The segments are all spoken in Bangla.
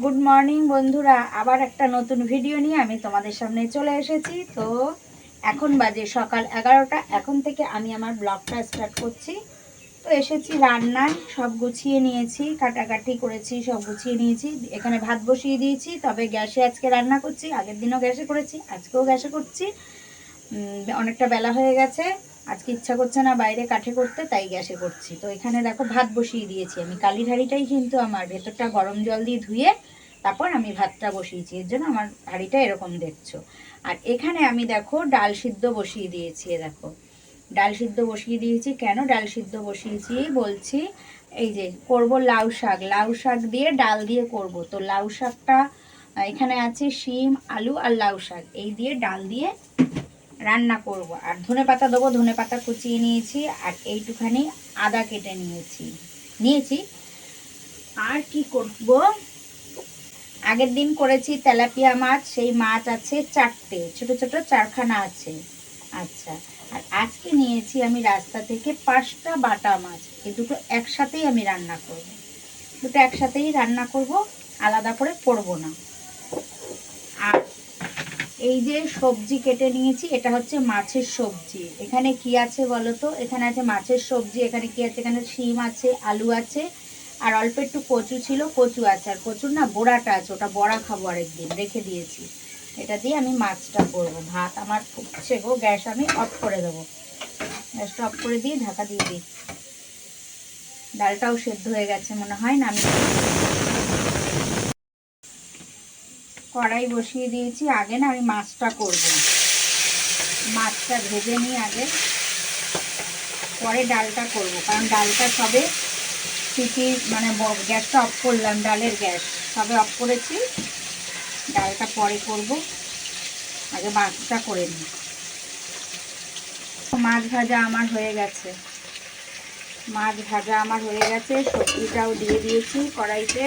গুড মর্নিং বন্ধুরা। আবার একটা নতুন ভিডিও নিয়ে আমি তোমাদের সামনে চলে এসেছি। তো এখন বাজে সকাল এগারোটা। এখন থেকে আমি আমার ব্লগটা স্টার্ট করছি। তো এসেছি রান্নায়। সব গুছিয়ে নিয়েছি, কাটাকাটি করেছি, সব গুছিয়ে নিয়েছি। এখানে ভাত বসিয়ে দিয়েছি, তবে গ্যাসে আজকে রান্না করছি। আগের দিনও গ্যাসে করেছি, আজকেও গ্যাসে করছি। অনেকটা বেলা হয়ে গেছে। আজকে ইচ্ছা করছে না বাইরে কাঠে করতে, তাই গ্যাসে করছি। তো এখানে দেখো ভাত বসিয়ে দিয়েছি আমি। কালির হাঁড়িটাই কিন্তু আমার ভেতরটা গরম জল দিয়ে ধুয়ে তারপর আমি ভাতটা বসিয়েছি। এর জন্য আমার হাঁড়িটা এরকম দেখছ। আর এখানে আমি দেখো ডাল সিদ্ধ বসিয়ে দিয়েছি দেখো। ডাল সিদ্ধ বসিয়ে দিয়েছি। কেন ডাল সিদ্ধ বসিয়েছি? বলছি এই যে করব লাউ শাক। লাউ শাক দিয়ে ডাল দিয়ে করব। তো লাউ শাকটা এখানে আছে শিম, আলু আর লাউ শাক। এই দিয়ে ডাল দিয়ে রান্না করব। আর ধনে পাতা দেবো, ধনে পাতা কুচিয়ে নিয়েছি, আর এইটুখানি আদা কেটে নিয়েছি। নিয়েছি। আর কি করব? আগের দিন করেছি তেলাপিয়া মাছ, সেই মাছ আছে চারটে, ছোট ছোট চারখানা আছে। আচ্ছা আর আজকে নিয়েছি আমি রাস্তা থেকে পাঁচটা বাটা মাছ, এই দুটো একসাথেই আমি রান্না করব। দুটো একসাথেই রান্না করব, আলাদা করে করব না। এই যে সবজি কেটে নিয়েছি, এটা হচ্ছে মাছের সবজি। এখানে কি আছে বলো তো এখানে আছে মাছের সবজি, এখানে কি আছে? এখানে শিম আছে, আলু আছে, আর অল্প একটু কচু ছিল, কচু আছে। আর কচুর না বড়াটা আছে, ওটা বড়া খাব আরেকদিন, রেখে দিয়েছি। এটা দিয়ে আমি মাছটা করব। ভাত আমার ফুটছে গো, গ্যাস আমি অফ করে দেবো। গ্যাসটা অফ করে দিয়ে ঢাকা দিয়ে দিই ডালটাও সেদ্ধ হয়ে গেছে মনে হয় না, আমি কড়াই বসিয়ে দিয়েছি। আগে না আমি মাছটা করব। মাছটা ভেজে নিই আগে। পরে ডালটা করব। কারণ ডালটা সবে সিটি মানে গ্যাসটা অফ করলাম, ডালের গ্যাস। সবে অফ করেছি। ডালটা পরে করব। আগে মাছটা করে নিই। মাছ ভাজা আমার হয়ে গেছে। মাছ ভাজা আমার হয়ে গেছে। সবজিটাও দিয়ে দিয়েছি কড়াইতে।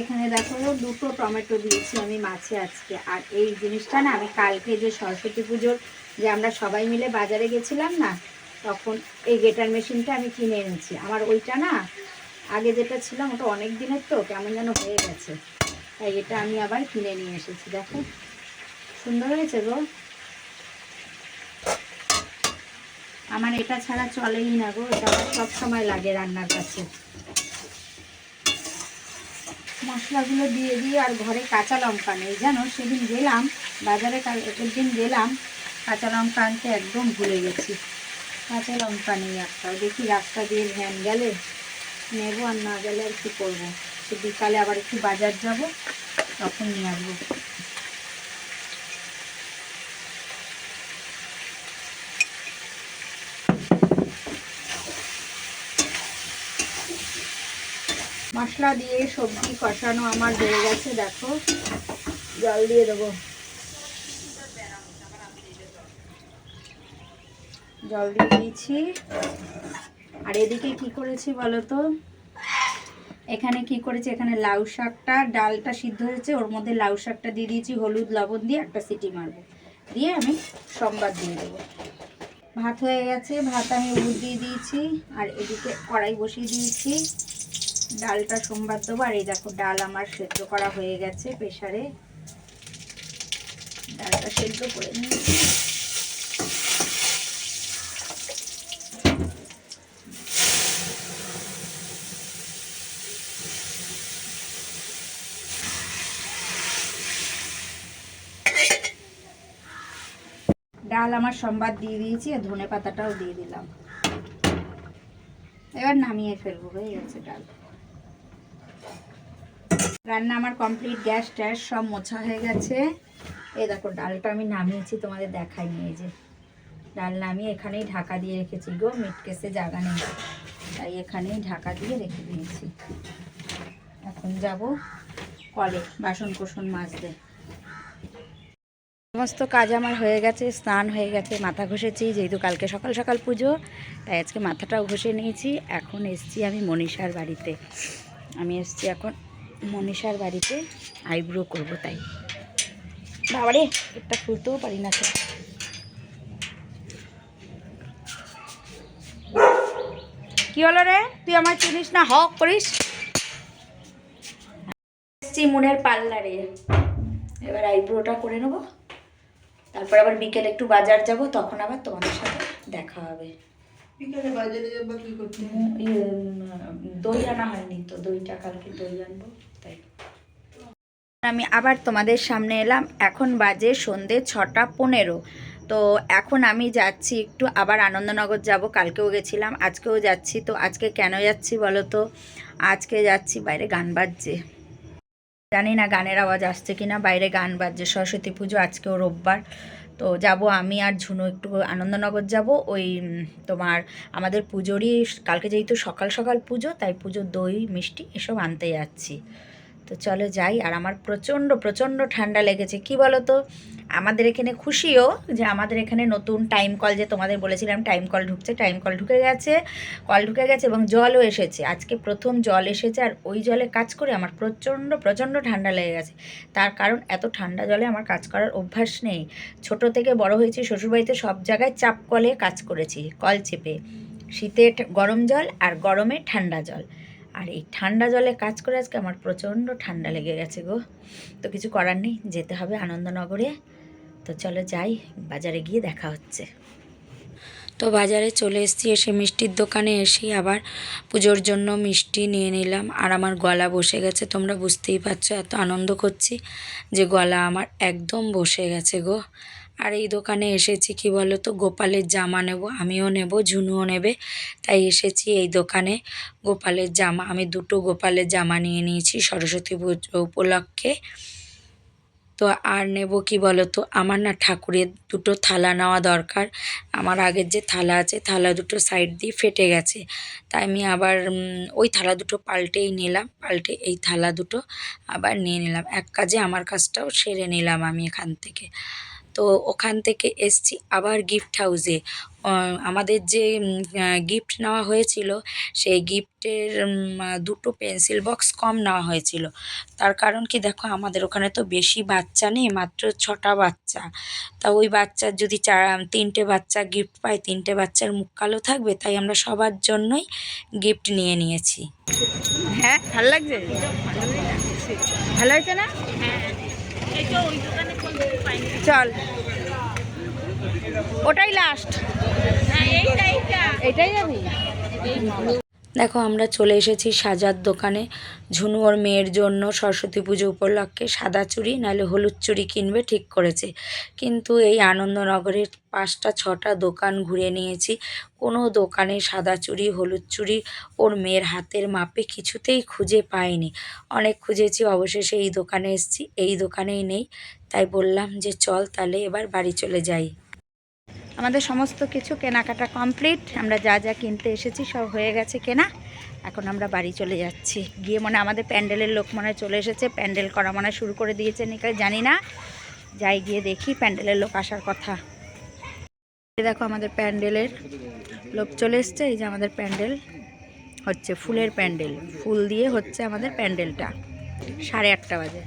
এখানে দেখো দুটো টমেটো দিয়েছি আমি মাছে আজকে। আর এই জিনিসটা না, আমি কালকে যে সরস্বতী পুজোর যে আমরা সবাই মিলে বাজারে গেছিলাম না, তখন এই গেটার মেশিনটা আমি কিনে এনেছি। আমার ওইটা না, আগে যেটা ছিলাম ওটা অনেক দিনের তো, কেমন যেন হয়ে গেছে। তাই এটা আমি আবার কিনে নিয়ে এসেছি, দেখো। সুন্দর হয়েছে গো। আমার এটা ছাড়া চলেই না গো, এটা আমার সব সময় লাগে রান্নার কাছে। মশলাগুলো দিয়ে দিয়ে আর ঘরে কাঁচা লঙ্কা নেই, জানো? সেদিন গেলাম, বাজারে কাল, একের দিন গেলাম, কাঁচা লঙ্কা আনতে একদম ভুলে গেছি। কাঁচা লঙ্কা নেই একটাও। দেখি রাস্তা দিয়ে ভ্যান গেলে, নেব আর না গেলে আর কি করব? সে বিকালে আবার একটু বাজার যাব, তখন নিয়ে আসব। মশলা দিয়ে সবজি কষানো আমার হয়ে গেছে, দেখো। জল দিয়ে দেবো। জল দিয়ে দিয়েছি। আর এদিকে কি করেছি বলো তো? এখানে কি করেছি? এখানে লাউ শাকটা, ডালটা সিদ্ধ হয়েছে, ওর মধ্যে লাউ শাকটা দিয়ে দিয়েছি, হলুদ, লবণ দিয়ে একটা সিটি মারবো। দিয়ে আমি সোমবার দিয়ে দেবো। ভাত হয়ে গেছে, ভাত আমি উড় দিয়ে দিয়েছি, আর এদিকে কড়াই বসিয়ে দিয়েছি। ডালটা সোমবার দেবো, আর এই দেখো ডাল আমার সেদ্ধ করা হয়ে গেছে প্রেশারে ডালটা সেদ্ধ করে নিয়েছি। ডাল আমার সোমবার দিয়ে দিয়েছি, আর ধনে পাতাটাও দিয়ে দিলাম। এবার নামিয়ে ফেলব, হয়ে গেছে ডাল। রান্না আমার কমপ্লিট গ্যাস ট্যাস সব মোছা হয়ে গেছে। এই দেখো, ডালটা আমি নামিয়েছি, তোমাদের দেখাই নিয়ে যে। ডাল নামিয়ে এখানেই ঢাকা দিয়ে রেখেছি গো মিট কেসে জায়গা নেই। তাই এখানেই ঢাকা দিয়ে রেখে দিয়েছি। এখন যাব কলে, বাসন কোসন মাজতে। সমস্ত কাজ আমার হয়ে গেছে, স্নান হয়ে গেছে, মাথা ঘষেছি, যেহেতু কালকে সকাল সকাল পুজো, তাই আজকে মাথাটাও ঘষে নিয়েছি। এখন এসছি আমি মনীষার বাড়িতে। আমি এসছি এখন মনীষার বাড়িতে আইব্রো করব তাই। বাবারে একটা খুলতেও পারি না তো। কি হলো রে? তুই আমার চিনিস না? হক করিস। মনের পার্লারে। এবার আইব্রোটা করে নেব। তারপর আবার বিকেলে একটু বাজার যাব, তখন আবার তোমাদের সাথে দেখা হবে। বিকালে বাজারে যাব কি করতে ইয়ে, দই আনা হয়নি তো দইটা কালকে দই আনব তাই। আমি আবার তোমাদের সামনে এলাম এখন বাজে সন্ধে ছটা পনেরো। তো এখন আমি যাচ্ছি একটু আবার আনন্দনগর যাব কালকেও গেছিলাম আজকেও যাচ্ছি তো আজকে কেন যাচ্ছি বলো তো? আজকে যাচ্ছি বাইরে গান বাজছে। জানি না গানের আওয়াজ আসছে কিনা বাইরে গান বাজছে সরস্বতী পুজো আজকেও রোববার। তো যাব আমি আর ঝুনু একটু আনন্দনগর যাব। ওই তোমার আমাদের পুজোরই, কালকে যেহেতু সকাল সকাল পুজো, তাই পুজোর দই, মিষ্টি এসব আনতে যাচ্ছি। তো চলো যাই, আর আমার প্রচণ্ড প্রচণ্ড ঠান্ডা লেগেছে। কি বলো তো আমাদের এখানে খুশিও যে আমাদের এখানে নতুন টাইম কল যে তোমাদের বলেছিলাম টাইম কল ঢুকছে টাইম কল ঢুকে গেছে কল ঢুকে গেছে এবং জলও এসেছে। আজকে প্রথম জল এসেছে আর ওই জলে কাজ করে আমার প্রচণ্ড প্রচণ্ড ঠান্ডা লেগে গেছে। তার কারণ এত ঠান্ডা জলে আমার কাজ করার অভ্যাস নেই। ছোট থেকে বড় হয়েছি, শ্বশুরবাড়িতে সব জায়গায় চাপ কলে কাজ করেছি, কল চেপে। শীতে গরম জল আর গরমে ঠান্ডা জল। আর এই ঠান্ডা জলে কাজ করে আজকে আমার প্রচণ্ড ঠান্ডা লেগে গেছে গো। তো কিছু করার নেই, যেতে হবে আনন্দনগরে। তো চলো যাই, বাজারে গিয়ে দেখা হচ্ছে। তো বাজারে চলে এসেছি, এসে মিষ্টির দোকানে এসে আবার পুজোর জন্য মিষ্টি নিয়ে নিলাম। আর আমার গলা বসে গেছে, তোমরা বুঝতেই পারছ, এত আনন্দ করছি যে গলা আমার একদম বসে গেছে গো। আর এই দোকানে এসেছি, কি বলো তো গোপালের জামা নেব, আমিও নেব, ঝুনুও নেবে। তাই এসেছি এই দোকানে গোপালের জামা, আমি দুটো গোপালের জামা নিয়ে নিয়েছি সরস্বতী পুজো উপলক্ষে। তো আর নেব কি বলো তো আমার না ঠাকুরের দুটো থালা নেওয়া দরকার। আমার আগের যে থালা আছে, থালা দুটো সাইড দিয়ে ফেটে গেছে। তাই আমি আবার ওই থালা দুটো পাল্টেই নিলাম, পাল্টে এই থালা দুটো আবার নিয়ে নিলাম। এক কাজে আমার কাজটাও সেরে নিলাম আমি এখান থেকে। তো ওখান থেকে এসছি আবার গিফট হাউসে আমাদের যে গিফট নেওয়া হয়েছিল সেই গিফটের দুটো পেন্সিল বক্স কম নেওয়া হয়েছিল। তার কারণ কি দেখো আমাদের ওখানে তো বেশি বাচ্চা নেই মাত্র ছটা বাচ্চা। তা ওই বাচ্চার যদি চার তিনটে বাচ্চা গিফট পায় তিনটে বাচ্চার মুখ কালো থাকবে তাই আমরা সবার জন্যই গিফট নিয়ে নিয়েছি। হ্যাঁ ভালো লাগছে? ভালো হয়েছে না? চল। ওটাই লাস্ট এটাই যাবি দেখো, আমরা চলে এসেছি সাজার দোকানে। ঝুনু ওর মেয়ের জন্য সরস্বতী পুজো উপলক্ষে সাদা চুড়ি, নাহলে হলুদ চুড়ি কিনবে, ঠিক করেছে। কিন্তু এই আনন্দনগরের পাঁচটা, ছটা দোকান ঘুরে নিয়েছি। কোনো দোকানে সাদা চুড়ি, হলুদ চুড়ি ওর মেয়ের হাতের মাপে কিছুতেই খুঁজে পাইনি। অনেক খুঁজেছি, অবশেষে এই দোকানে এসেছি। এই দোকানেই নেই। তাই বললাম যে চল তাহলে এবার বাড়ি চলে যাই। আমাদের সমস্ত কিছু কেনাকাটা কমপ্লিট আমরা যা যা কিনতে এসেছি সব হয়ে গেছে কেনা। এখন আমরা বাড়ি চলে যাচ্ছি। গিয়ে মনে আমাদের প্যান্ডেলের লোক মনে চলে এসেছে। প্যান্ডেল করা মনে শুরু করে দিয়েছে নাকি জানি না। যাই গিয়ে দেখি, প্যান্ডেলের লোক আসার কথা। দেখো আমাদের প্যান্ডেলের লোক চলে এসছে। এই যে আমাদের প্যান্ডেল হচ্ছে, ফুলের প্যান্ডেল। ফুল দিয়ে হচ্ছে আমাদের প্যান্ডেলটা। সাড়ে আটটা বাজে।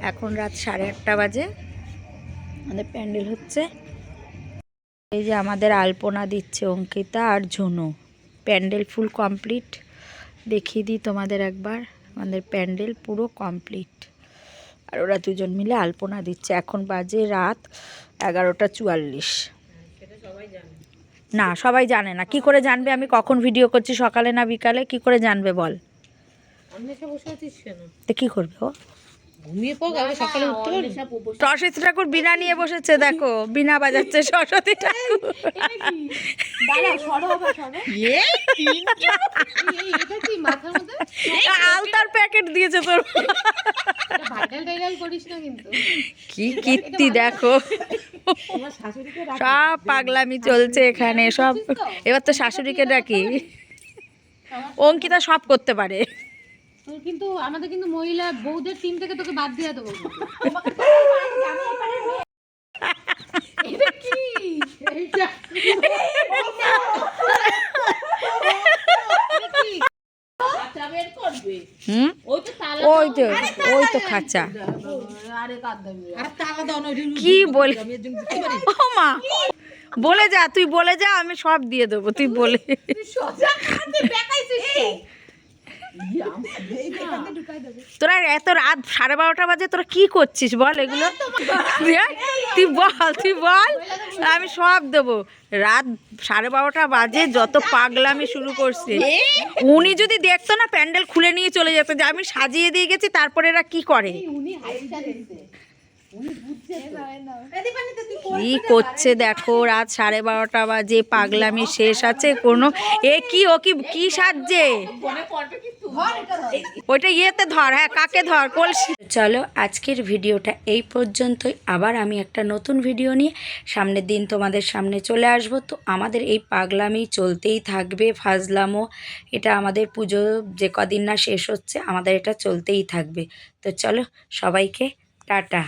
এখন রাত সাড়ে আটটা বাজে। আমাদের প্যান্ডেল হচ্ছে এই যে আমাদের আলপনা দিচ্ছে অঙ্কিতা আর ঝুনু। Pandal full complete. দেখিয়ে দিই তোমাদের একবার। আমাদের প্যান্ডেল পুরো কমপ্লিট। আর ওরা দুজন মিলে আলপনা দিচ্ছে। এখন বাজে রাত এগারোটা চুয়াল্লিশ। না সবাই জানে না। কি করে জানবে? আমি কখন ভিডিও করছি? সকালে না বিকালে? কি করে জানবে বল? তো কি করবে ও? ঘুমিয়ে পড় আমি সকালে উঠতে সরস্বতী ঠাকুর বিনা নিয়ে বসেছে দেখো বিনা বাজাচ্ছে সরস্বতী ঠাকুর। আলতার প্যাকেট দিয়েছে তোর। ভাইরাল টাইরাল করিস না কিন্তু। কি কীর্তি দেখো। তোমার শাশুড়িকে রাখ। সব পাগলামি চলছে এখানে সব এবার তো শাশুড়িকে ডাকি। অঙ্কিতা সব করতে পারে। তোর কিন্তু আমাদের কিন্তু মহিলা বউদের টিম থেকে তোকে বাদ দিয়ে দেবো। এটা কি? এইটা। ওই তো খাঁচা। কি বলে? ও মা বলে যা তুই বলে যা আমি সব দিয়ে দেবো তুই বলে। তোরা এত রাত সাড়ে বারোটা বাজে তোরা কি করছিস বল এগুলো? দিয়ে, তুই বল তুই বল। আমি সব দেবো। রাত সাড়ে বারোটা বাজে যত পাগলামি শুরু করছে। উনি যদি দেখতো না প্যান্ডেল খুলে নিয়ে চলে যেত যে আমি সাজিয়ে দিয়ে গেছি তারপরে এরা কি করে? কি করছে দেখো, রাত সাড়ে বারোটা বাজে, পাগলামি শেষ আছে কোনো? এ কি, ও কি কি সাজছে? ওইটা ইয়েতে ধর হ্যাঁ কাকে ধর, কলসি। চলো, আজকের ভিডিওটা এই পর্যন্তই। আবার আমি একটা নতুন ভিডিও নিয়ে সামনের দিন তোমাদের সামনে চলে আসব। তো আমাদের এই পাগলামি চলতেই থাকবে, ফাজলামো। এটা আমাদের পুজো যে কদিন না শেষ হচ্ছে, আমাদের এটা চলতেই থাকবে। তো চলো, সবাইকে টাটা।